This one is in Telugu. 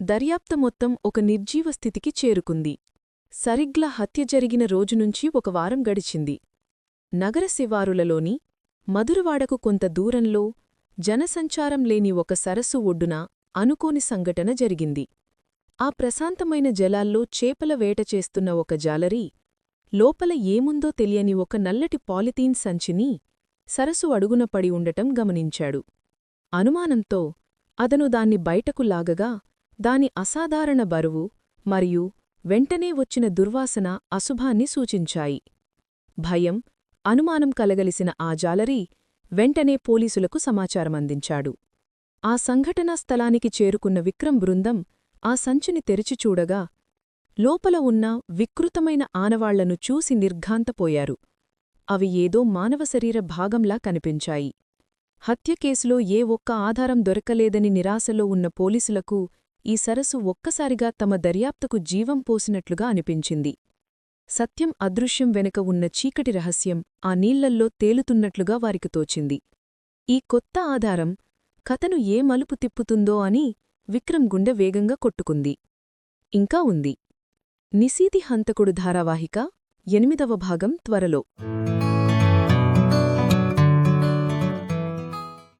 దర్యాప్త మొత్తం ఒక నిర్జీవ స్థితికి చేరుకుంది. సరిగ్లా హత్య జరిగిన రోజునుంచి ఒక వారం గడిచింది. నగర శివారులలోని మధురవాడకు కొంత దూరంలో జనసంచారం లేని ఒక సరస్సు ఒడ్డున అనుకోని సంఘటన జరిగింది. ఆ ప్రశాంతమైన జలాల్లో చేపల వేట చేస్తున్న ఒక జాలరీ లోపల ఏముందో తెలియని ఒక నల్లటి పాలిథీన్ సంచిని సరస్సు అడుగున పడి ఉండటం గమనించాడు. అనుమానంతో అతను దాన్ని బయటకు లాగగా దాని అసాధారణ బరువు మరియు వెంటనే వచ్చిన దుర్వాసన అశుభాన్ని సూచించాయి. భయం అనుమానం కలగలిసిన ఆ జాలరీ వెంటనే పోలీసులకు సమాచారమందించాడు. ఆ సంఘటనా స్థలానికి చేరుకున్న విక్రమ్ బృందం ఆ సంచిని తెరిచిచూడగా లోపల ఉన్న వికృతమైన ఆనవాళ్ళను చూసి నిర్ఘాంతపోయారు. అవి ఏదో మానవ శరీర భాగంలా కనిపించాయి. హత్య కేసులో ఏ ఒక్క ఆధారం దొరకలేదని నిరాశలో ఉన్న పోలీసులకు ఈ సరస్సు ఒక్కసారిగా తమ దర్యాప్తుకు జీవం పోసినట్లుగా అనిపించింది. సత్యం అదృశ్యం వెనుక ఉన్న చీకటి రహస్యం ఆ నీళ్ళల్లో తేలుతున్నట్లుగా వారికి తోచింది. ఈ కొత్త ఆధారం కథను ఏ మలుపు తిప్పుతుందో అని విక్రమ్ గుండె వేగంగా కొట్టుకుంది. ఇంకా ఉంది. నిశీతి హంతకుడు ధారావాహిక ఎనిమిదవ భాగం త్వరలో.